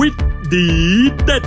วิทย์ดีเด็ด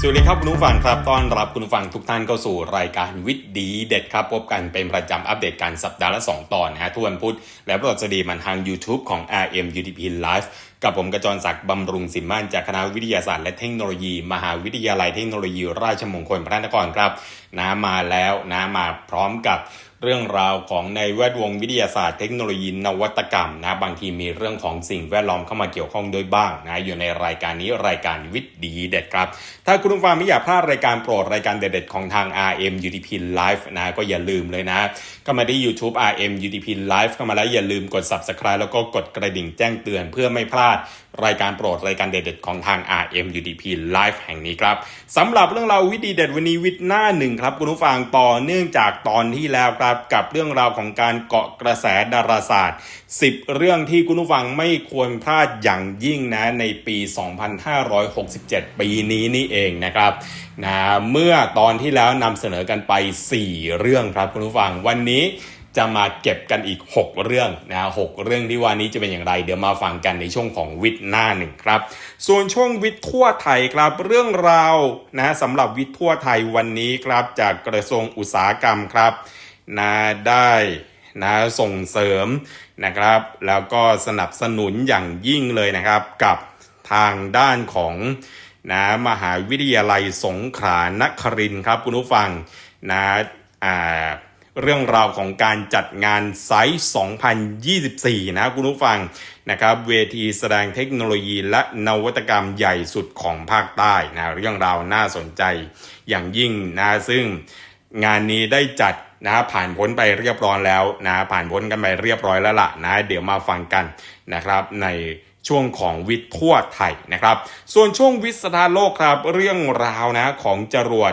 สวัสดีครับคุณผู้ฟังครับ ต้อนรับคุณผู้ฟังทุกท่านเข้าสู่รายการวิทย์ดี เด็ดครับ พบกันเป็นประจำอัปเดตการสัปดาห์ละ 2 ตอนนะฮะทุกวันพุธและพฤหัสบดีมันทาง YouTube ของ RM UTP Live กับผมกระจรศักดิ์บำรุงสินมั่นจากคณะวิทยาศาสตร์และเทคโนโลยี มหาวิทยาลัยเทคโนโลยี ราชมงคลพระนครครับนะมาแล้วนะมาพร้อมกับ เรื่องราวของในแวดวงวิทยาศาสตร์เทคโนโลยีนวัตกรรมนะบางทีมีเรื่องของสิ่งแวดล้อมเข้ามาเกี่ยวข้องด้วยบ้างนะอยู่ในรายการนี้รายการวิทย์ดีเด็ดครับ ถ้าคุณผู้ฟังไม่อยากพลาดรายการโปรดรายการเด็ดๆของทาง RM UTP Live นะก็อย่าลืมเลยนะก็มาที่ YouTube RM UTP Live เข้ามาแล้วอย่าลืมกด Subscribe แล้วก็กดกระดิ่งแจ้งเตือนเพื่อไม่พลาดรายการโปรดรายการเด็ดๆของทาง RM UTP Live แห่งนี้ครับสำหรับเรื่องราววิดีเด็ดวันนี้วิดหน้าหนึ่งครับคุณผู้ฟังต่อเนื่องจากตอนที่แล้วครับกับเรื่องราวของการเกาะกระแสดาราศาสตร์ 10 เรื่องที่คุณผู้ฟังไม่ควรพลาดอย่างยิ่งนะในปี 2567 ปีนี้นี่เองนะครับนะเมื่อตอนที่แล้วนำเสนอกันไป 4 เรื่องครับคุณผู้ฟังวันนี้จะมาเก็บกันอีก 6 เรื่องนะหกเรื่องที่ว่านี้จะเป็นอย่างไร เดี๋ยวมาฟังกันในช่วงของวิทย์หน้าหนึ่งครับ ส่วนช่วงวิทย์ทั่วไทยครับ เรื่องราวนะสำหรับวิทย์ทั่วไทยวันนี้ครับ จากกระทรวงอุตสาหกรรมครับนะได้นะส่งเสริม นะครับ แล้วก็สนับสนุนอย่างยิ่งเลยนะครับกับทางด้านของนะมหาวิทยาลัยสงขลานครินครับคุณผู้ฟังนะอ่าเรื่องราวของการจัดงานไซส์ 2024 นะคุณผู้ฟังนะครับเวทีแสดงเทคโนโลยีและนวัตกรรมใหญ่สุดของภาคใต้นะเรื่องราวน่าสนใจอย่างยิ่งนะซึ่งงานนี้ได้จัด นะผ่านพ้นไปเรียบร้อยแล้วนะผ่านพ้นกันไปเรียบร้อยแล้วล่ะนะเดี๋ยวมาฟังกันนะครับในช่วงของวิทย์ทั่วไทยนะครับ ส่วนช่วงวิสถานโลกครับเรื่องราวนะของจรวด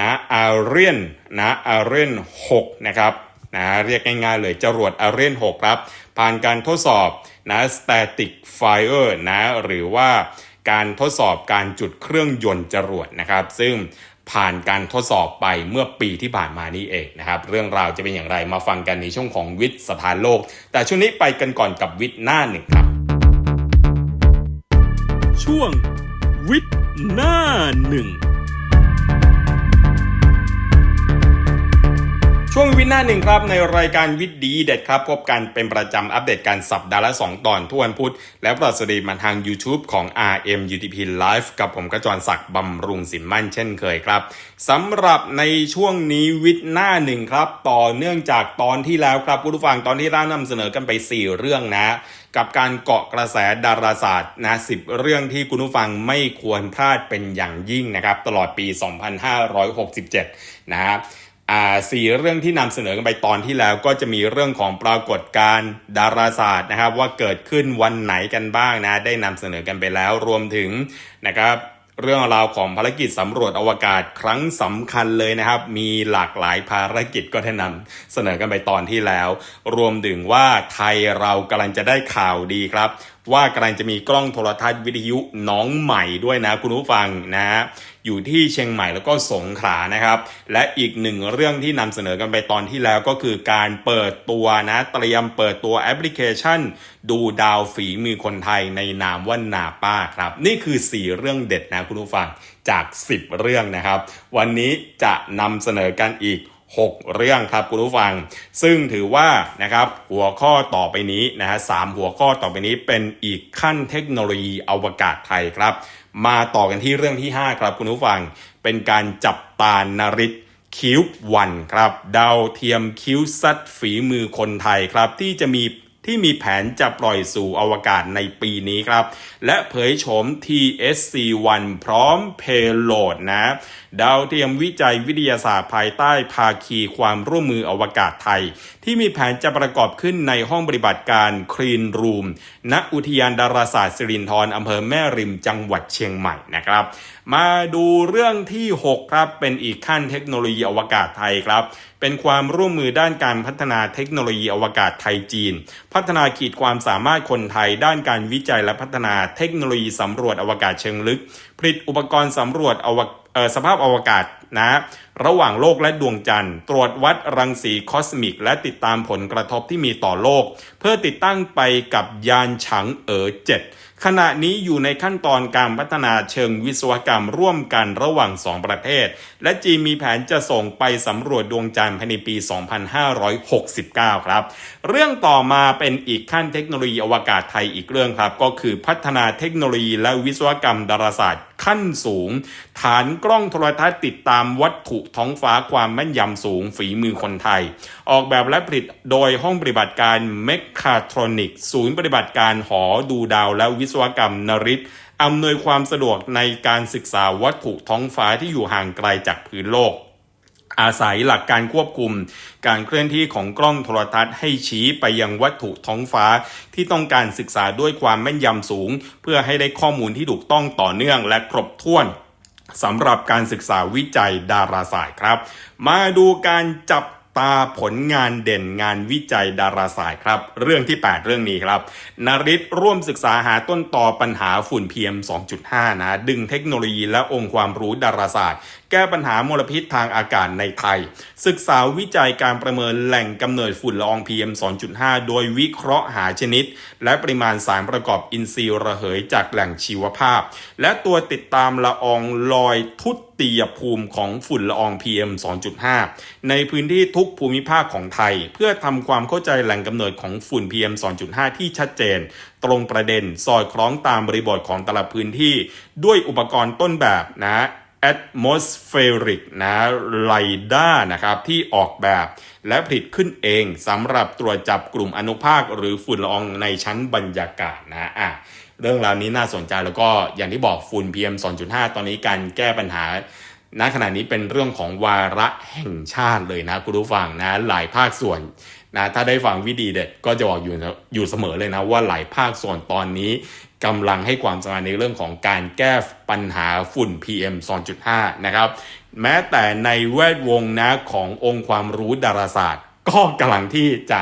นะอาเรียนนะอาเรียน6นะครับนะเรียกง่ายๆเลยจรวดอาเรียน6ครับ ผ่านการทดสอบนะ static fire นะหรือว่าการทดสอบการจุดเครื่องยนต์จรวดนะครับ ซึ่ง ผ่านการทดสอบไปเมื่อปีที่ผ่านมานี่เองนะครับเรื่องราวจะเป็นอย่างไรมาฟังกันในช่วงของวิทย์สถานโลก แต่ช่วงนี้ไปกันก่อนกับวิทย์หน้าหนึ่งครับ ช่วงวิทย์หน้าหนึ่ง ช่วงวิทย์หน้าหนึ่งครับในรายการวิทย์ดีเด็ดครับ พบกันเป็นประจำอัปเดตการสัปดาห์ละ 2 ตอนทุกวันพุธ และประสดีมาทาง YouTube ของ RM UTP Live กับผมกระจรศักดิ์บำรุงสินมั่นเช่นเคยครับสำหรับในช่วงนี้วิทย์หน้าหนึ่งครับ ต่อเนื่องจากตอนที่แล้วครับคุณผู้ฟังตอนที่เรานำเสนอกันไป 4 เรื่องนะกับการเกาะกระแสดาราศาสตร์นะสิบเรื่องที่คุณผู้ฟังไม่ควรพลาดเป็นอย่างยิ่งนะครับ ตลอดปี 2567 นะครับ อ่าสี่เรื่องที่นำเสนอกันไปตอนที่แล้วก็จะมีเรื่องของปรากฏการณ์ดาราศาสตร์นะครับว่าเกิดขึ้นวันไหนกันบ้างนะได้นำเสนอกันไปแล้วรวมถึงนะครับเรื่องราวของภารกิจสำรวจอวกาศครั้งสำคัญเลยนะครับ มีหลากหลายภารกิจก็ได้นำเสนอกันไปตอนที่แล้ว รวมถึงว่าไทยเรากำลังจะได้ข่าวดีครับ ว่ากำลังจะมีกล้องโทรทัศน์วิทยุน้องใหม่ด้วยนะคุณผู้ฟังนะฮะ อยู่ที่เชียงใหม่แล้วก็สงขลานะครับ และอีกหนึ่งเรื่องที่นำเสนอกันไปตอนที่แล้วก็คือการเปิดตัวนะเตรียมเปิดตัวแอปพลิเคชัน ดูดาวฝีมือคนไทยในนามว่านาป้าครับ นี่คือ 4 เรื่องเด็ดนะคุณผู้ฟังจาก 10 เรื่องนะครับ วันนี้จะนำเสนอกันอีก 6 เรื่องครับคุณผู้ฟัง ซึ่งถือว่านะครับหัวข้อต่อไปนี้นะฮะสามหัวข้อต่อไปนี้เป็นอีกขั้นเทคโนโลยีอวกาศไทยครับ มาต่อกันที่เรื่องที่ 5 ครับคุณผู้ฟัง เป็นการจับตานาริตคิววันครับ ดาวเทียมคิวซัดฝีมือคนไทยครับที่จะมี ที่มีแผนจะปล่อยสู่อวกาศในปีนี้ครับ และเผยโฉม TSC-1 พร้อมเพโลดนะ ดาวเทียมวิจัยวิทยาศาสตร์ภายใต้ภาคีความร่วมมืออวกาศไทย ที่มีแผนจะประกอบขึ้นในห้องปฏิบัติการคลีนรูม ณ อุทยานดาราศาสตร์สิรินธรอำเภอแม่ริมจังหวัดเชียงใหม่นะครับ มาดูเรื่องที่ 6 ครับ เป็นอีกขั้นเทคโนโลยีอวกาศไทยครับ เป็นความร่วมมือด้านการพัฒนาเทคโนโลยีอวกาศไทยจีน พัฒนาขีดความสามารถคนไทย ด้านการวิจัยและพัฒนาเทคโนโลยีสำรวจอวกาศเชิงลึก ผลิตอุปกรณ์สำรวจอวสภาพอวกาศนะ ระหว่างโลกและดวงจันทร์ ตรวจวัดรังสีคอสมิก และติดตามผลกระทบที่มีต่อโลก เพื่อติดตั้งไปกับยานฉังเอ๋อเจ็ดขณะนี้อยู่ในขั้นตอนการพัฒนาเชิงวิศวกรรมร่วมกันระหว่างสองประเทศ และจีนมีแผนจะส่งไปสำรวจดวงจันทร์ภายในปี 2569 ครับ เรื่องต่อมาเป็นอีกขั้นเทคโนโลยีอวกาศไทยอีกเรื่องครับ ก็คือพัฒนาเทคโนโลยีและวิศวกรรมดาราศาสตร์ขั้นสูง ฐานกล้องโทรทัศน์ติดตามวัตถุท้องฟ้าความแม่นยำสูงฝีมือคนไทย ออกแบบและผลิตโดยห้องปฏิบัติการเมคาทรอนิกศูนย์ปฏิบัติการหอดูดาวและวิศวกรรมนริศอำนวยความสะดวกในการศึกษาวัตถุท้องฟ้าที่อยู่ห่างไกลจากพื้นโลก อาศัยหลักการควบคุม การเคลื่อนที่ของกล้องโทรทัศน์ให้ชี้ไปยังวัตถุท้องฟ้าที่ต้องการศึกษาด้วยความแม่นยำสูง เพื่อให้ได้ข้อมูลที่ถูกต้องต่อเนื่องและครบถ้วน สำหรับการศึกษาวิจัยดาราศาสตร์ครับ มาดูการจับตาผลงานเด่นงานวิจัยดาราศาสตร์ครับ เรื่องที่ 8 เรื่องนี้ครับนริศร่วมศึกษาหาต้นต่อปัญหาฝุ่น PM 2.5 นะ ดึงเทคโนโลยีและองค์ความรู้ดาราศาสตร์ แก้ปัญหามลพิษทางอากาศในไทย ศึกษาวิจัยการประเมินแหล่งกำเนิดฝุ่นละออง PM 2.5 โดยวิเคราะห์หาชนิด และปริมาณสารประกอบอินทรีย์ระเหยจากแหล่งชีวภาพ และตัวติดตามละอองลอยทุติยภูมิของฝุ่นละออง PM 2.5 ในพื้นที่ทุกภูมิภาคของไทย เพื่อทำความเข้าใจแหล่งกำเนิดของฝุ่น PM 2.5 ที่ชัดเจน ตรงประเด็นสอดคล้องตามบริบทของแต่ละพื้นที่ ด้วยอุปกรณ์ต้นแบบนะ atmospheric นะไลด้านะครับที่ออกแบบและผลิตขึ้นเองสำหรับตรวจจับกลุ่มอนุภาค หรือฝุ่นละอองในชั้นบรรยากาศนะอะเรื่องราวนี้น่าสนใจแล้วก็อย่างที่บอกฝุ่น PM 2.5 ตอนนี้การแก้ปัญหาณขณะนี้เป็นเรื่องของวาระแห่งชาติเลยนะคุณผู้ฟังนะหลายภาคส่วนนะถ้าได้ฟังวิดีเด็ดก็จะบอกอยู่อยู่เสมอเลยนะว่าหลายภาคส่วนตอนนี้ กำลังให้ความสำคัญในเรื่องของการแก้ปัญหาฝุ่น PM 2.5 นะครับ แม้แต่ในแวดวงนะขององค์ความรู้ดาราศาสตร์ ก็กำลังที่จะ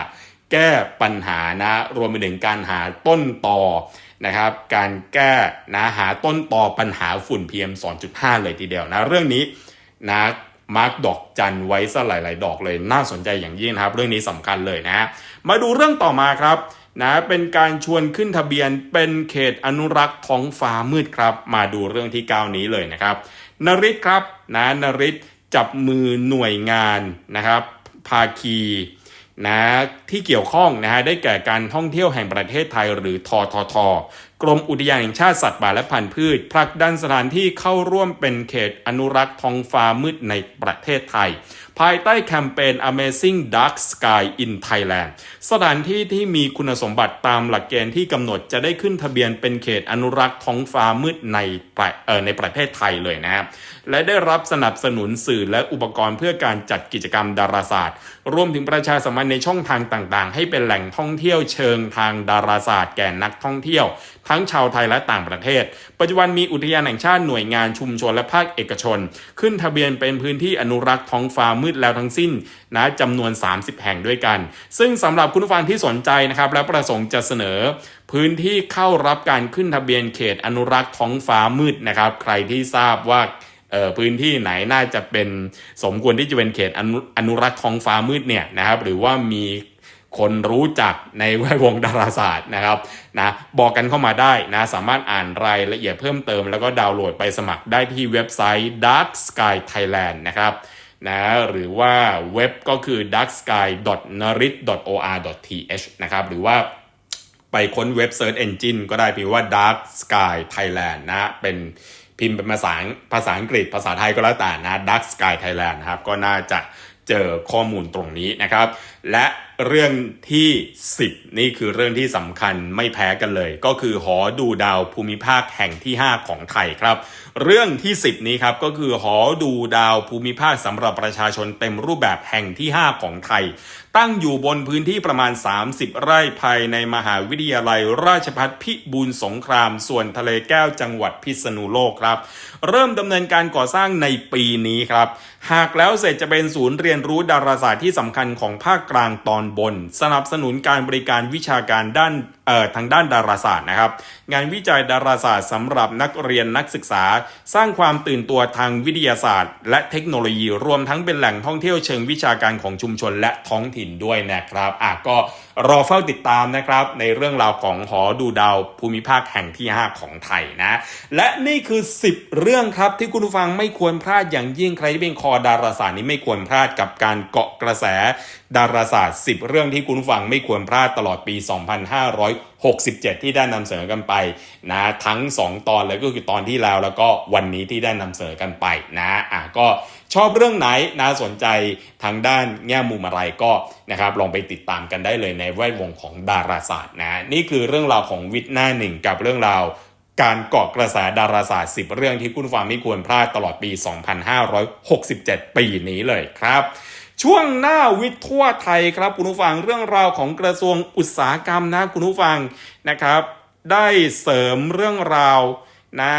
แก้ปัญหานะ รวมไปถึงการหาต้นต่อนะครับ การแก้นะหาต้นต่อปัญหาฝุ่น PM 2.5 เลยทีเดียวนะ เรื่องนี้นะมาร์กดอกจันไว้ซะหลาย ๆ ดอกเลยน่าสนใจอย่างยิ่งนะครับ เรื่องนี้สำคัญเลยนะ มาดูเรื่องต่อมาครับ นะเป็นการชวนขึ้นทะเบียนเป็นเขตอนุรักษ์ท้องฟ้ามืดครับ มาดูเรื่องที่ 9 นี้เลยนะครับนริศครับนะนริศจับมือหน่วยงานนะครับ ภาคีนะที่เกี่ยวข้องนะฮะได้แก่การท่องเที่ยวแห่งประเทศไทยหรือทททกรมอุทยานแห่งชาติสัตว์ป่าและพันธุ์พืชผลักดันสถานที่เข้าร่วมเป็นเขตอนุรักษ์ท้องฟ้ามืดในประเทศไทย ภายใต้แคมเปญ Amazing Dark Sky in Thailand สถานที่ที่มีคุณสมบัติตามหลักเกณฑ์ที่กำหนดจะได้ขึ้นทะเบียนเป็นเขตอนุรักษ์ท้องฟ้ามืดในประในประเทศไทยเลยนะครับและได้รับสนับสนุนสื่อและอุปกรณ์เพื่อการจัดกิจกรรมดาราศาสตร์ รวมถึงประชาสัมพันธ์ในช่องทางต่างๆ ให้เป็นแหล่งท่องเที่ยวเชิงทางดาราศาสตร์แก่นักท่องเที่ยว ทั้งชาวไทยและต่างประเทศ ปัจจุบันมีอุทยานแห่งชาติหน่วยงานชุมชนและภาคเอกชน ขึ้นทะเบียนเป็นพื้นที่อนุรักษ์ท้องฟ้ามืดแล้วทั้งสิ้นนะจำนวน 30 แห่งด้วยกัน ซึ่งสำหรับคุณผู้ฟังที่สนใจนะครับและประสงค์จะเสนอพื้นที่เข้ารับการขึ้นทะเบียนเขตอนุรักษ์ท้องฟ้ามืดนะครับ ใครที่ทราบว่าพื้นที่ไหนน่าจะเป็นสมควรที่จะเป็นเขตอนอนุรักษ์ท้องฟ้ามืดเนี่ยนะครับ หรือว่ามี คนรู้จักในแวดวงดาราศาสตร์นะครับนะบอกกันเข้ามาได้นะสามารถอ่านรายละเอียดเพิ่มเติม แล้วก็ดาวน์โหลดไปสมัครได้ที่เว็บไซต์ Dark Sky Thailand นะครับนะหรือว่าเว็บก็คือ darksky.narit.or.th นะครับหรือว่าไปค้นเว็บ Search Engine ก็ได้พิมพ์ว่า Dark Sky Thailand นะ เป็นพิมพ์เป็นภาษาภาษาอังกฤษภาษาไทยก็แล้วแต่นะ Dark Sky Thailand นะครับ ก็น่าจะ เจอข้อมูลตรงนี้นะครับ และเรื่องที่ 10 นี่คือเรื่องที่สำคัญไม่แพ้กันเลย ก็คือหอดูดาวภูมิภาคแห่งที่ 5 ของไทยครับ เรื่องที่ 10 นี้ครับก็คือหอดูดาวภูมิภาคสำหรับประชาชนเต็มรูปแบบแห่งที่ 5 ของไทย ตั้งอยู่บนพื้นที่ประมาณ 30 ไร่ภายในมหาวิทยาลัย ราชภัฏพิบูลสงคราม ส่วนทะเลแก้วจังหวัดพิษณุโลกครับ เริ่มดำเนินการก่อสร้างในปีนี้ครับหากแล้วเสร็จจะเป็นศูนย์เรียนรู้ดาราศาสตร์ที่สำคัญของภาคกลางตอนบน สนับสนุนการบริการวิชาการด้านเอ่อทางด้านดาราศาสตร์นะครับ งานวิจัยดาราศาสตร์สำหรับนักเรียนนักศึกษา สร้างความตื่นตัวทางวิทยาศาสตร์ และเทคโนโลยีรวมทั้งเป็นแหล่งท่องเที่ยวเชิงวิชาการของชุมชนและท้องถิ่นด้วยนะครับอะก็ รอเฝ้าติดตามนะครับในเรื่องราวของหอดูดาวภูมิภาคแห่งที่ 5 ของไทยนะ และนี่คือ 10 เรื่องครับที่คุณผู้ฟังไม่ควรพลาดอย่างยิ่งใครที่เป็นคอดาราศาสตร์นี้ไม่ควรพลาดกับการเกาะกระแสดาราศาสตร์ 10 เรื่องที่คุณผู้ฟังไม่ควรพลาดตลอดปี 2567 ที่ได้นำเสนอกันไปนะทั้ง 2 ตอนเลยก็คือตอนที่แล้วแล้วก็วันนี้ที่ได้นำเสนอกันไปนะอะก็ ชอบเรื่องไหนน่าสนใจทางด้านแง่มุมอะไรก็นะครับลองไปติดตามกันได้เลยในแวดวงของดาราศาสตร์นะนี่คือเรื่องราวของวิทย์หน้าหนึ่งกับเรื่องราวการเกาะกระแสดาราศาสตร์ 10 เรื่องที่คุณผู้ฟังไม่ควรพลาดตลอดปี 2567 ปีนี้เลยครับ ช่วงหน้าวิทย์ทั่วไทยครับ คุณผู้ฟังเรื่องราวของกระทรวงอุตสาหกรรมนะคุณผู้ฟังนะครับ ได้เสริมเรื่องราว นะ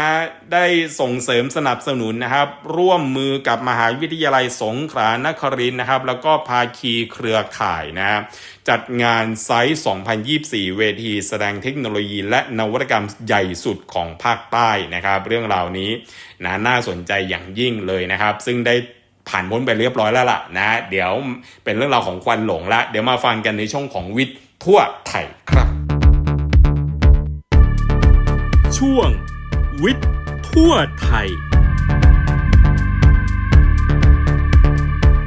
ได้ส่งเสริมสนับสนุนนะครับ ร่วมมือกับมหาวิทยาลัยสงขลานครินทร์นะครับ แล้วก็ภาคีเครือข่ายนะจัดงานไซส์ 2024 เวทีแสดงเทคโนโลยี และนวัตกรรมใหญ่สุดของภาคใต้นะครับ เรื่องราวนี้นะน่าสนใจอย่างยิ่งเลยนะครับ ซึ่งได้ผ่านพ้นไปเรียบร้อยแล้วล่ะนะ เดี๋ยวเป็นเรื่องราวของควันหลงละเดี๋ยวมาฟังกันในช่องของวิทย์ทั่วไทยครับ ช่วง วิทย์ทั่วไทย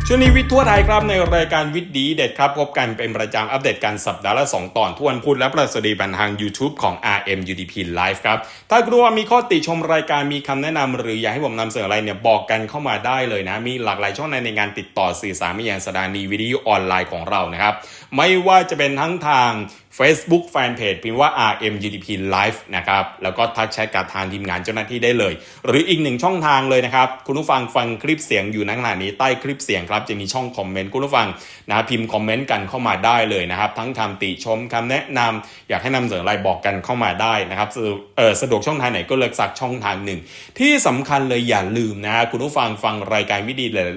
ช่วงนี้วิทย์ทั่วไทยครับในรายการวิทย์ดีเด็ดครับพบกันเป็นประจำอัปเดตการสัปดาห์ละ 2 ตอนทุกวันพุธและประสดีบันทาง YouTube ของ RMUDP Live ครับ ถ้ากลัวมีข้อติชมรายการมีคำแนะนำหรืออยากให้ผมนำเสนออะไรเนี่ยบอกกันเข้ามาได้เลยนะ มีหลากหลายช่องทางในการติดต่อสื่อสารมายังสถานีวิทยุออนไลน์ของเรานะครับไม่ว่าจะเป็นทั้งทาง Facebook Fanpage พิมพ์ว่า RMUDP Live นะครับ แล้วก็ทักแชทกับทางทีมงานเจ้าหน้าที่ได้เลย หรืออีกหนึ่งช่องทางเลยนะครับ คุณผู้ฟังฟังคลิปเสียงอยู่ในขณะนี้ใต้คลิปเสียงครับจะมีช่องคอมเมนต์คุณผู้ฟังนะพิมพ์คอมเมนต์กันเข้ามาได้เลยนะครับ ทั้งคำติชมคำแนะนำอยากให้นำเสนออะไรบอกกันเข้ามาได้นะครับสะดวกเออสะดวกช่องทางไหนก็เลือกสักช่องทางหนึ่ง ที่สำคัญเลยอย่าลืมนะคุณผู้ฟังฟังรายการวิดีเลย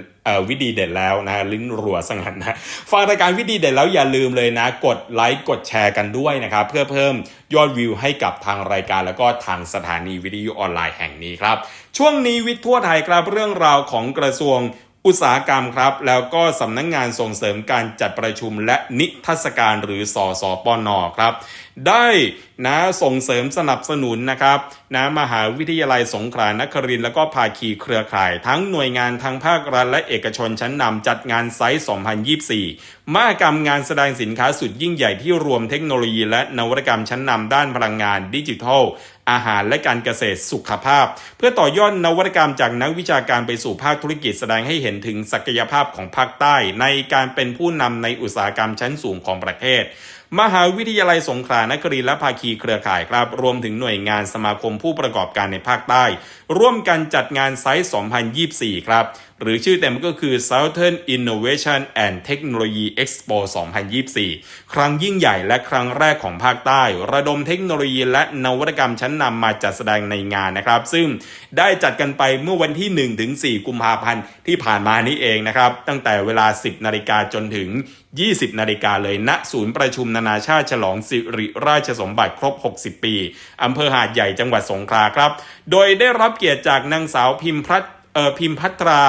วิดีเด็ดแล้วนะลิ้นรัวสังหันนะฟังรายการวิดีเด็ดแล้วอย่าลืมเลยนะ กดไลค์กดแชร์กันด้วยนะครับ เพื่อเพิ่มยอดวิวให้กับทางรายการแล้วก็ทางสถานีวิทยุออนไลน์แห่งนี้ครับ ช่วงนี้วิทย์ทั่วไทยครับเรื่องราวของกระทรวง อุตสาหกรรมครับ แล้วก็สำนักงงานส่งเสริมการจัดประชุมและนิทรรศการหรือสอสอปนครับ ได้นะส่งเสริมสนับสนุนนะครับนะมหาวิทยาลัยสงขลานครินทร์แล้วก็ภาคีเครือข่าย ทั้งหน่วยงานทางภาครัฐและเอกชนชั้นนำจัดงานไซส์ 2024 มหกรรมงานแสดงสินค้าสุดยิ่งใหญ่ที่รวมเทคโนโลยีและนวัตกรรมชั้นนำด้านพลังงานดิจิทัล อาหารและการเกษตรสุขภาพ เพื่อต่อยอดนวัตกรรมจากนักวิชาการไปสู่ภาคธุรกิจแสดงให้เห็นถึงศักยภาพของภาคใต้ ในการเป็นผู้นำในอุตสาหกรรมชั้นสูงของประเทศมหาวิทยาลัยสงขลานครินทร์และภาคีเครือข่ายครับ รวมถึงหน่วยงานสมาคมผู้ประกอบการในภาคใต้ ร่วมกันจัดงานไซส์ 2024 ครับ หรือชื่อเต็มก็คือ Southern Innovation and Technology Expo 2024 ครั้งยิ่งใหญ่และครั้งแรกของภาคใต้ ระดมเทคโนโลยีและนวัตกรรมชั้นนำมาจัดแสดงในงานนะครับ ซึ่งได้จัดกันไปเมื่อวันที่1ถึง4กุมภาพันธ์ที่ผ่านมานี้เองนะครับ ตั้งแต่เวลา 10 นาฬิกาจนถึง20 นาฬิกาเลยณศูนย์ประชุมนานาชาติฉลองสิริราชสมบัติครบ 60 ปี อำเภอหาดใหญ่จังหวัดสงขลาครับ โดยได้รับเกียรติจากนางสาวพิมพัฒ เออพิมพัตรา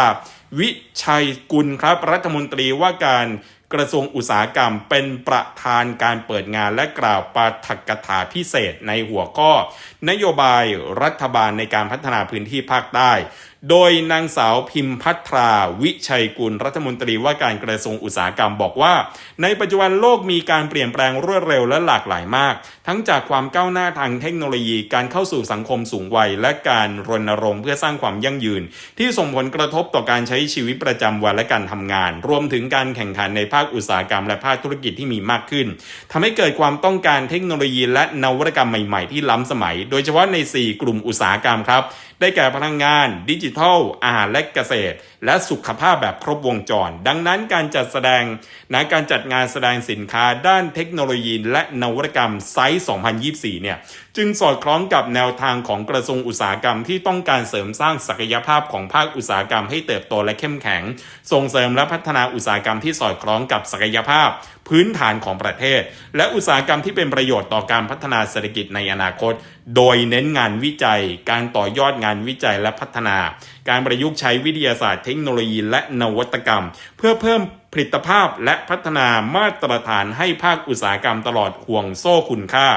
วิชัยกุลครับ รัฐมนตรีว่าการกระทรวงอุตสาหกรรมเป็นประธานการเปิดงานและกล่าวปาฐกถาพิเศษในหัวข้อ นโยบายรัฐบาลในการพัฒนาพื้นที่ภาคใต้ โดยนางสาวพิมพัทราวิชัยกุลรัฐมนตรีว่าการกระทรวงอุตสาหกรรมบอกว่า ในปัจจุบันโลกมีการเปลี่ยนแปลงรวดเร็วและหลากหลายมาก ทั้งจากความก้าวหน้าทางเทคโนโลยีการเข้าสู่สังคมสูงวัย และการรณรงค์เพื่อสร้างความยั่งยืน ที่ส่งผลกระทบต่อการใช้ชีวิตประจำวันและการทำงาน รวมถึงการแข่งขันในภาคอุตสาหกรรม และภาคธุรกิจที่มีมากขึ้นทำให้เกิดความต้องการเทคโนโลยีและนวัตกรรมใหม่ ๆ ที่ล้ำสมัย โดยเฉพาะใน 4 กลุ่มอุตสาหกรรมครับได้แก่พลังงาน ดิจิทัล อาหารและเกษตร และสุขภาพแบบครบวงจร ดังนั้นการจัดแสดงนะการจัดงานแสดงสินค้าด้านเทคโนโลยี และนวัตกรรมไซส์ 2024 เนี่ยจึงสอดคล้องกับแนวทางของกระทรวงอุตสาหกรรมที่ต้องการเสริมสร้างศักยภาพของภาคอุตสาหกรรมให้เติบโตและเข้มแข็ง ส่งเสริมและพัฒนาอุตสาหกรรมที่สอดคล้องกับศักยภาพ พื้นฐานของประเทศ และอุตสาหกรรมที่เป็นประโยชน์ต่อการพัฒนาเศรษฐกิจในอนาคต โดยเน้นงานวิจัย การต่อยอดงานวิจัยและพัฒนา การประยุกต์ใช้วิทยาศาสตร์เทคโนโลยีและนวัตกรรม เพื่อเพิ่มผลิตภาพและพัฒนามาตรฐานให้ภาคอุตสาหกรรมตลอดห่วงโซ่คุณค่า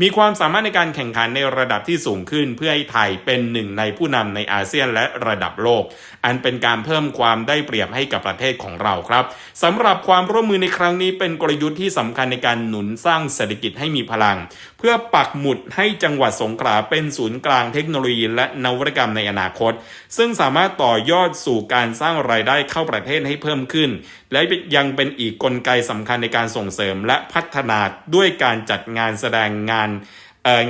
มีความสามารถในการแข่งขันในระดับที่สูงขึ้น เพื่อให้ไทยเป็นหนึ่งในผู้นำในอาเซียนและระดับโลก อันเป็นการเพิ่มความได้เปรียบให้กับประเทศของเราครับสำหรับความร่วมมือในครั้งนี้เป็นกลยุทธ์ที่สำคัญในการหนุนสร้างเศรษฐกิจให้มีพลัง เพื่อปักหมุดให้จังหวัดสงขลาเป็นศูนย์กลางเทคโนโลยีและนวัตกรรมในอนาคต ซึ่งสามารถต่อยอดสู่การสร้างรายได้เข้าประเทศให้เพิ่มขึ้น และยังเป็นอีกกลไกสำคัญในการส่งเสริมและพัฒนาด้วยการจัดงานแสดงงาน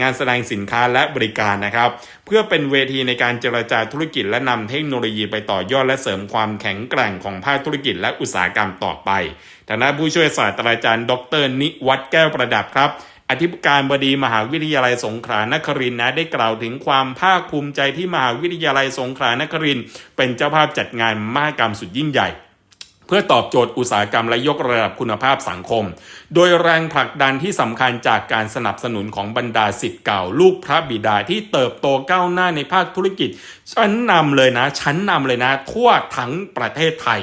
งานแสดงสินค้าและบริการนะครับ เพื่อเป็นเวทีในการเจรจาธุรกิจและนำเทคโนโลยีไปต่อยอดและเสริมความแข็งแกร่งของภาคธุรกิจและอุตสาหกรรมต่อไปทางด้านผู้ช่วยศาสตราจารย์ ดร นิวัฒน์แก้วประดับครับ อธิการบดีมหาวิทยาลัยสงขลานครินทร์นะได้กล่าวถึงความภาคภูมิใจที่มหาวิทยาลัยสงขลานครินทร์เป็นเจ้าภาพจัดงานมหกรรมสุดยิ่งใหญ่เพื่อตอบโจทย์อุตสาหกรรมและยกระดับคุณภาพสังคม โดยแรงผลักดันที่สำคัญจากการสนับสนุนของบรรดาสิทธิ์เก่า ลูกพระบิดาที่เติบโตก้าวหน้าในภาคธุรกิจ ชั้นนำเลยนะ ชั้นนำเลยนะ ทั่วทั้งประเทศไทย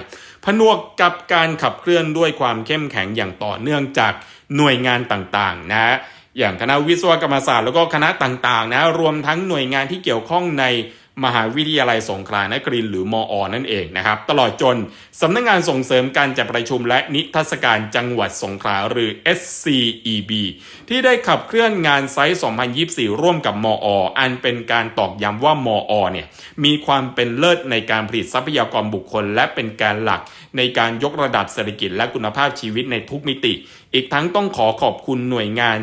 ผนวกกับการขับเคลื่อนด้วยความเข้มแข็งอย่างต่อเนื่องจากหน่วยงานต่างๆ นะอย่างคณะวิศวกรรมศาสตร์แล้วก็คณะต่างๆ นะรวมทั้งหน่วยงานที่เกี่ยวข้องใน มหาวิทยาลัยสงขลานครินหรือมออนั่นเองนะครับ ตลอดจนสำนักงงานส่งเสริมการจัดประชุมและนิทรรศการจังหวัดสงขลาหรือ SCEB ที่ได้ขับเคลื่อนงานไซส์2024 ร่วมกับมออันเป็นการตอกย้ำว่ามอเนี่ยมีความเป็นเลิศในการผลิตทรัพยากรบุคคล และเป็นการหลักในการยกระดับเศรษฐกิจและคุณภาพชีวิตในทุกมิติ อีกทั้งต้องขอขอบคุณหน่วยงาน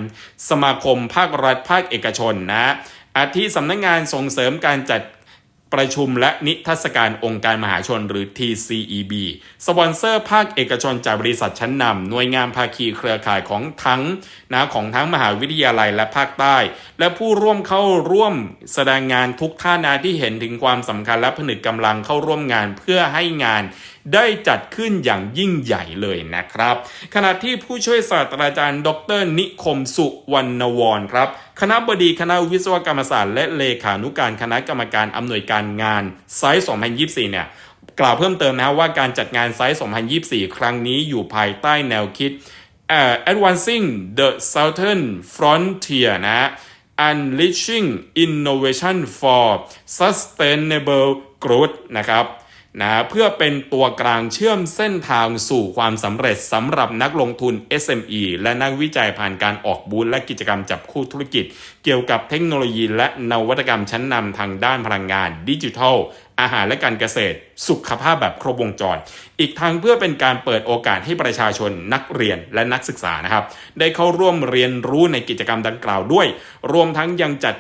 สมาคมภาครัฐภาคเอกชนนะอาทิสำนักงงานส่งเสริมการจัด ประชุมและนิทรรศการองค์การมหาชนหรือ TCEB สปอนเซอร์ภาคเอกชนจากบริษัทชั้นนำหน่วยงานภาคีเครือข่ายของทั้งนะของทั้งมหาวิทยาลัยและภาคใต้ และผู้ร่วมเข้าร่วมแสดงงานทุกท่านาที่เห็นถึงความสำคัญและผนึกกำลังเข้าร่วมงานเพื่อให้งาน ได้จัดขึ้นอย่างยิ่งใหญ่เลยนะครับ ขณะที่ผู้ช่วยศาสตราจารย์ ดร นิคมสุวรรณวรครับคณะบดีคณะวิศวกรรมศาสตร์และเลขานุการคณะกรรมการอำนวยการงานไซส์2024 เนี่ยกล่าวเพิ่มเติมนะว่าการจัดงานไซส์2024 ครั้งนี้อยู่ภายใต้แนวคิด advancing the southern frontier นะ unleashing innovation for sustainable growth นะครับ นะเพื่อเป็นตัวกลางเชื่อมเส้นทางสู่ความสำเร็จสำหรับนักลงทุน SME และนักวิจัยผ่านการออกบูธและกิจกรรมจับคู่ธุรกิจ เกี่ยวกับเทคโนโลยีและนวัตกรรมชั้นนำทางด้านพลังงาน ดิจิทัล อาหารและการเกษตร สุขภาพแบบครบวงจร อีกทางเพื่อเป็นการเปิดโอกาสให้ประชาชนนักเรียนและนักศึกษานะครับ ได้เข้าร่วมเรียนรู้ในกิจกรรมดังกล่าวด้วย รวมทั้งยังจัด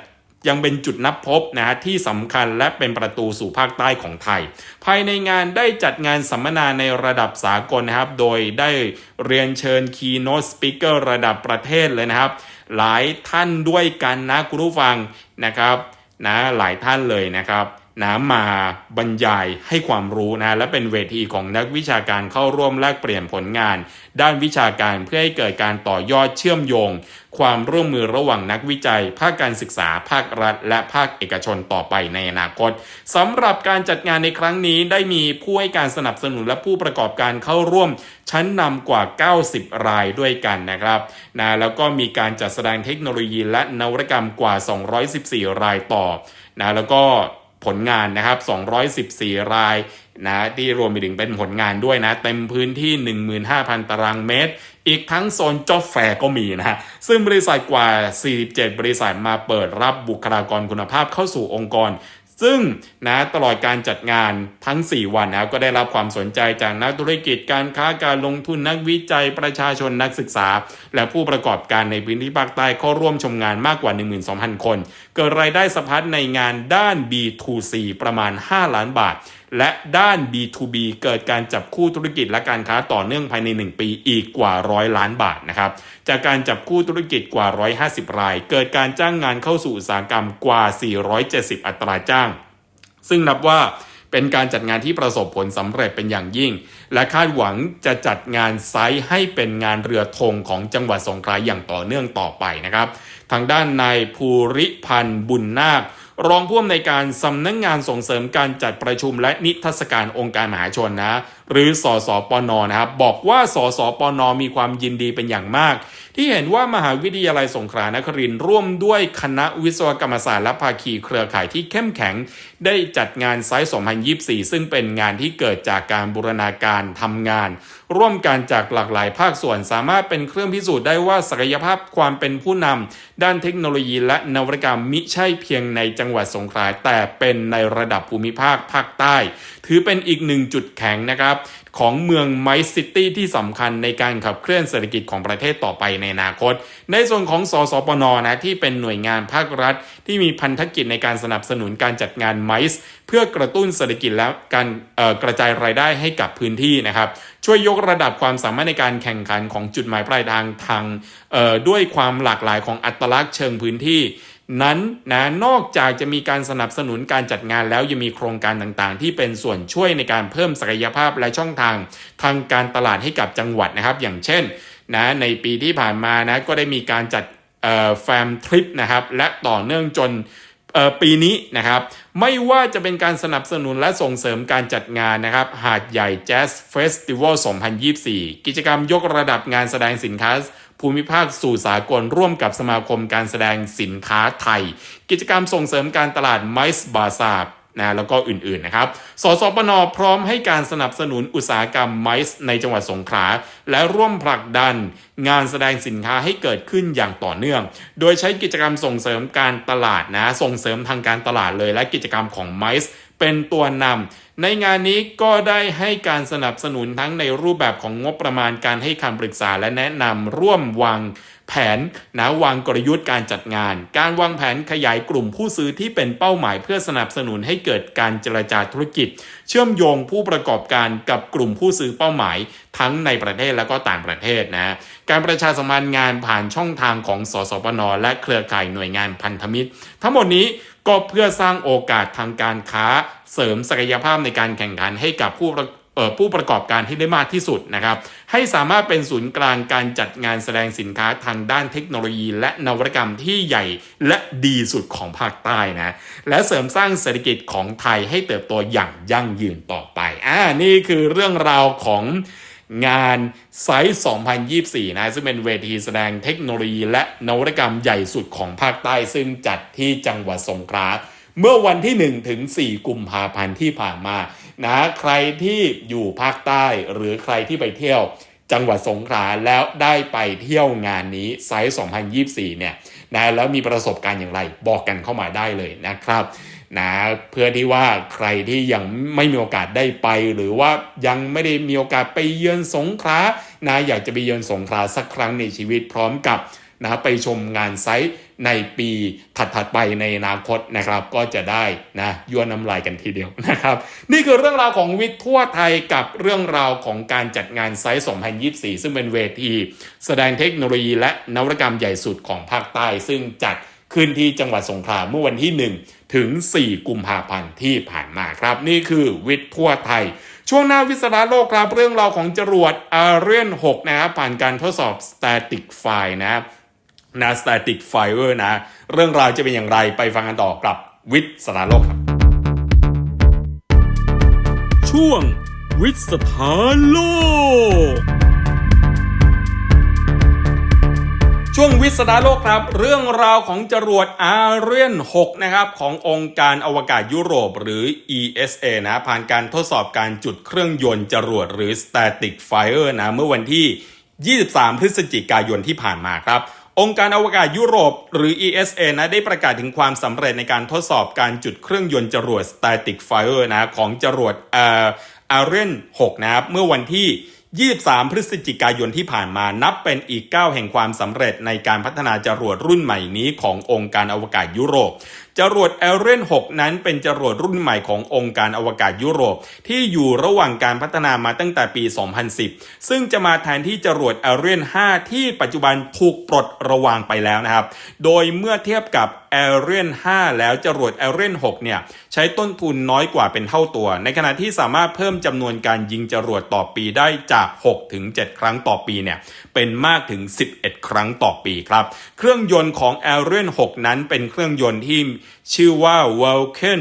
ยังเป็นจุดนับพบนะฮะที่สำคัญและเป็นประตูสู่ภาคใต้ของไทย ภายในงานได้จัดงานสัมมนาในระดับสากลนะครับ โดยได้เรียนเชิญคีโนสปิเกอร์ระดับประเทศเลยนะครับ หลายท่านด้วยกันนะคุณผู้ฟังนะครับนะหลายท่านเลยนะครับ นะมาบรรยายให้ความรู้นะและเป็นเวทีของนักวิชาการเข้าร่วมแลกเปลี่ยนผลงาน ด้านวิชาการเพื่อให้เกิดการต่อยอดเชื่อมโยง ความร่วมมือระหว่างนักวิจัย ภาคการศึกษาภาครัฐ และภาคเอกชนต่อไปในอนาคตสำหรับการจัดงานในครั้งนี้ได้มีผู้ให้การสนับสนุนและผู้ประกอบการเข้าร่วม ชั้นนำกว่า 90 รายด้วยกันนะครับนะแล้วก็มีการจัดแสดงเทคโนโลยีและนวัตกรรมกว่า 214 รายต่อนะแล้วก็ ผลงานนะครับ 214 รายนะที่รวมไปถึงเป็นผลงานด้วยนะ เต็มพื้นที่ 15,000 ตารางเมตร อีกทั้งโซนจ็อบแฟร์ก็มีนะฮะซึ่งบริษัทกว่า 47 บริษัทมาเปิดรับบุคลากรคุณภาพเข้าสู่องค์กร ซึ่งนะตลอดการจัดงานทั้ง 4 วันนะก็ได้รับความสนใจจากนักธุรกิจการค้าการลงทุนนักวิจัยประชาชนนักศึกษา และผู้ประกอบการในพื้นที่ภาคใต้เข้าร่วมชมงานมากกว่า 12,000 คน เกิดรายได้สะพัดในงานด้าน B2C ประมาณ 5 ล้านบาท และด้าน B2B เกิดการจับคู่ธุรกิจและการค้าต่อเนื่องภายใน 1 ปีอีกกว่าร้อยล้านบาทนะครับ จากการจับคู่ธุรกิจกว่า 150 ราย เกิดการจ้างงานเข้าสู่อุตสาหกรรมกว่า 470 อัตราจ้าง ซึ่งนับว่าเป็นการจัดงานที่ประสบผลสำเร็จเป็นอย่างยิ่ง และคาดหวังจะจัดงานไซต์ให้เป็นงานเรือธงของจังหวัดสงขลาอย่างต่อเนื่องต่อไปนะครับ ทางด้านนายภูริพันธ์บุญนาค รองผู้อำนวยการสำนักงงานส่งเสริมการจัดประชุมและนิทรรศการองค์การมหาชนนะ หรือสสปนนะครับบอกว่าสสปนมีความยินดีเป็นอย่างมาก ที่เห็นว่ามหาวิทยาลัยสงขลานครินร์ร่วมด้วยคณะวิศวกรรมศาสตร์และภาคีเครือข่ายที่เข้มแข็ง ได้จัดงานไซส์2024 ซึ่งเป็นงานที่เกิดจากการบูรณาการทำงาน ร่วมกันจากหลากหลายภาคส่วน สามารถเป็นเครื่องพิสูจน์ได้ว่าศักยภาพความเป็นผู้นำด้านเทคโนโลยีและนวัตกรรมมิใช่เพียงในจังหวัดสงขลาแต่เป็นในระดับภูมิภาคภาคใต้ ถือเป็นอีกหนึ่งจุดแข็งนะครับของเมืองไมซิตี้ที่สำคัญในการขับเคลื่อนเศรษฐกิจของประเทศต่อไปในอนาคตในส่วนของสสปนนะที่เป็นหน่วยงานภาครัฐ ที่มีพันธกิจในการสนับสนุนการจัดงานไมซ์เพื่อกระตุ้นเศรษฐกิจและการกระจายรายได้ให้กับพื้นที่นะครับช่วยยกระดับความสามารถในการแข่งขันของจุดหมายปลายทางทางด้วยความหลากหลายของอัตลักษณ์เชิงพื้นที่นั้นนะนอกจากจะมีการสนับสนุนการจัดงานแล้วยังมีโครงการต่างๆ ที่เป็นส่วนช่วยในการเพิ่มศักยภาพและช่องทาง ทางการตลาดให้กับจังหวัดนะครับ อย่างเช่น นะในปีที่ผ่านมานะก็ได้มีการจัดแฟมทริปนะครับและต่อเนื่องจนปีนี้นะครับไม่ว่าจะเป็นการสนับสนุนและส่งเสริมการจัดงานนะครับหาดใหญ่แจ๊สเฟสติวัล 2024 กิจกรรมยกระดับงานแสดงสินค้าภูมิภาคสู่สากลร่วมกับสมาคมการแสดงสินค้าไทย กิจกรรมส่งเสริมการตลาดไมซ์บาซา นะแล้วก็อื่นๆนะครับ สสปนพร้อมให้การสนับสนุนอุตสาหกรรมไมซ์ในจังหวัดสงขลา และร่วมผลักดันงานแสดงสินค้าให้เกิดขึ้นอย่างต่อเนื่อง โดยใช้กิจกรรมส่งเสริมการตลาดนะ ส่งเสริมทางการตลาดเลย และกิจกรรมของไมซ์เป็นตัวนำในงานนี้ก็ได้ให้การสนับสนุนทั้งในรูปแบบของงบประมาณการให้คำปรึกษาและแนะนำร่วมวางแผนนะวางกลยุทธ์การจัดงาน การวางแผนขยายกลุ่มผู้ซื้อที่เป็นเป้าหมายเพื่อสนับสนุนให้เกิดการเจรจาธุรกิจ เชื่อมโยงผู้ประกอบการกับกลุ่มผู้ซื้อเป้าหมาย ทั้งในประเทศและก็ต่างประเทศนะการประชาสัมพันธ์งานผ่านช่องทางของสสปนและเครือข่ายหน่วยงานพันธมิตร ทั้งหมดนี้ก็เพื่อสร้างโอกาสทางการค้า เสริมศักยภาพในการแข่งขันให้กับผู้ ผู้ประกอบการที่ได้มากที่สุดนะครับให้สามารถเป็นศูนย์กลางการจัดงานแสดงสินค้าทางด้านเทคโนโลยี และนวัตกรรมที่ใหญ่และดีสุดของภาคใต้นะและเสริมสร้างเศรษฐกิจของไทยให้เติบโตอย่างยั่งยืนต่อไปอ่านี่คือเรื่องราวของงานไซส์ 2024 นะ ซึ่งเป็นเวทีแสดงเทคโนโลยี และนวัตกรรมใหญ่สุดของภาคใต้ ซึ่งจัดที่จังหวัดสงขลาเมื่อวันที่ 1 ถึง 4 กุมภาพันธ์ที่ผ่านมา นะใครที่อยู่ภาคใต้หรือใครที่ไปเที่ยวจังหวัดสงขลาแล้วได้ไปเที่ยวงานนี้ไซส์ 2024 เนี่ยนะแล้วมีประสบการณ์อย่างไรบอกกันเข้ามาได้เลยนะครับนะเพื่อที่ว่าใครที่ยังไม่มีโอกาสได้ไป หรือว่ายังไม่ได้มีโอกาสไปเยือนสงขลานะอยากจะไปเยือนสงขลาสักครั้งในชีวิตพร้อมกับ นะครับไปชมงานไซต์ในปีถัดๆไปในอนาคตนะครับ ก็จะได้นะยั่วน้ำลายกันทีเดียวนะครับ นี่คือเรื่องราวของวิทย์ทั่วไทยกับเรื่องราวของการจัดงานไซต์2024 ซึ่งเป็นเวที แสดงเทคโนโลยีและนวัตกรรมใหญ่สุดของภาคใต้ ซึ่งจัดขึ้นที่จังหวัดสงขลาเมื่อวันที่ 1 ถึง 4 กุมภาพันธ์ที่ผ่านมาครับ นี่คือวิทย์ทั่วไทย ช่วงหน้าวิสาโลกครับเรื่องราวของจรวดอาเรียน 6 นะครับผ่านการทดสอบ static fire นะครับ นะ static fire นะ เรื่องราวจะเป็นอย่างไรไปฟังกันต่อกับวิทย์สถานโลกครับ ช่วงวิทย์สถานโลก ช่วงวิสดาโลกครับ เรื่องราวของจรวดอาเรียน 6 นะครับ ขององค์การอวกาศยุโรปหรือ ESA นะ ผ่านการทดสอบการจุดเครื่องยนต์จรวดหรือ static fire นะ เมื่อวันที่ 23 พฤศจิกายนที่ผ่านมาครับ องค์การอวกาศยุโรป หรือ ESA นะได้ประกาศถึงความสำเร็จในการทดสอบการจุดเครื่องยนต์จรวด Static Fire นะของจรวดเอ่อ Ariane 6นะครับเมื่อวันที่ 23 พฤศจิกายนที่ผ่านมานับเป็นอีก 9 แห่งความสำเร็จในการพัฒนาจรวดรุ่นใหม่นี้ขององค์การอวกาศยุโรป จรวด a r i a n 6นั้นเป็นจรวดรุ่นใหม่ขององค์การอวกาศยุโรป ที่อยู่ระหว่างการพัฒนามาตั้งแต่ปี 2010 ซึ่งจะมาแทนที่จรวด a r i a n 5ที่ปัจจุบันถูกปลดระวางไปแล้วนะครับ โดยเมื่อเทียบกับ a r i a n 5แล้วจรวด a r i a n 6เนี่ยใช้ต้นทุนน้อยกว่าเป็นเท่าตัว ในขณะที่สามารถเพิ่มจำนวนการยิงจรวดต่อปีได้จาก 6 ถึง 7 ครั้งต่อปีเนี่ย เป็นมากถึง 11 ครั้งต่อปีครับ เครื่องยนต์ของ a r i a n 6 นั้นเป็นเครื่องยนต์ที่ชื่อว่า Vulcan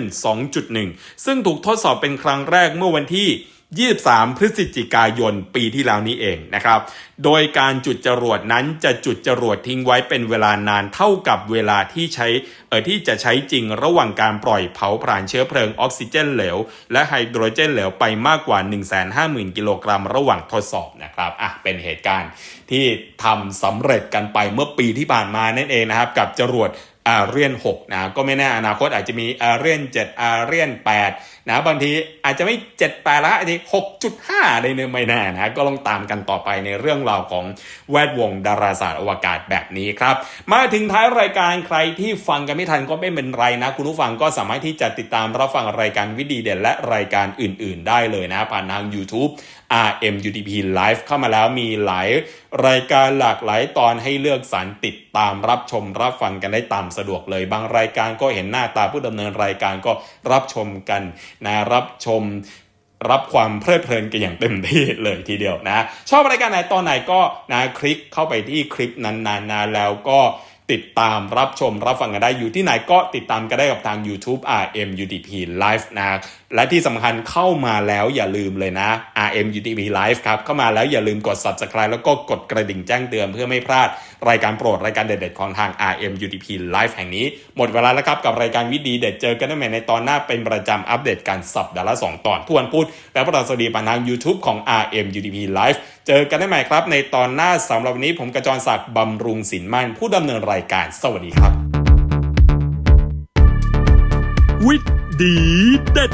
2.1 ซึ่งถูกทดสอบเป็นครั้งแรกเมื่อวันที่ 23 พฤศจิกายนปีที่แล้วนี้เองนะครับ โดยการจุดจรวดนั้นจะจุดจรวดทิ้งไว้เป็นเวลานานเท่ากับเวลาที่ใช้เออที่จะใช้จริงระหว่างการปล่อยเผาผลาญเชื้อเพลิงออกซิเจนเหลว และไฮโดรเจนเหลวไปมากกว่า 150,000 กิโลกรัมระหว่างทดสอบนะครับอะเป็นเหตุการณ์ที่ทำสำเร็จกันไปเมื่อปีที่ผ่านมานั่นเองนะครับ กับจรวด อาเรียน6นะก็ไม่แน่อนาคตอาจจะมีอาเรียน7อาเรียน8นะบางทีอาจจะไม่7 8ละอาจจะ6.5ได้เนื้อไม่แน่นะก็ลองตามกันต่อไปในเรื่องราวของแวดวงดาราศาสตร์อวกาศแบบนี้ครับ มาถึงท้ายรายการใครที่ฟังกันไม่ทันก็ไม่เป็นไรนะ คุณผู้ฟังก็สามารถที่จะติดตามรับฟังรายการวิดีเด่นและรายการอื่น ๆ ได้เลยนะผ่านทาง YouTube RMUTP Live เข้ามาแล้วมีหลายรายการหลากหลายตอนให้เลือกสรรติดตามรับชมรับฟังกันได้ตามสะดวกเลย บางรายการก็เห็นหน้าตาผู้ดำเนินรายการก็รับชมกันนะรับชมรับความเพลิดเพลินกันอย่างเต็มที่เลยทีเดียวนะ ชอบรายการไหนตอนไหนก็นะคลิกเข้าไปที่คลิปนั้นๆนะแล้วก็ ติดตามรับชมรับฟังกันได้อยู่ที่ไหนก็ติดตามกันได้กับทาง YouTube RMUTP Live นะและที่สำคัญเข้ามาแล้วอย่าลืมเลยนะ RMUTP Live ครับ เข้ามาแล้วอย่าลืมกด Subscribe แล้วก็กดกระดิ่งแจ้งเตือนเพื่อไม่พลาด รายการโปรด รายการเด็ดๆของทาง RMUTP Live แห่งนี้ หมดเวลาแล้วครับกับรายการวิดีเด็ดเจอกันได้ใหม่ในตอนหน้าเป็นประจำอัปเดตการสัปดาห์ละ2ตอนทวนพุธและประสดีผ่านทาง YouTube ของ RMUTP Live เจอกันได้ใหม่ครับในตอนหน้าสำหรับวันนี้ผมกระจรศักดิ์บำรุงสินมั่นผู้ดำเนินรายการ สวัสดีครับ วิทย์ดีเด็ด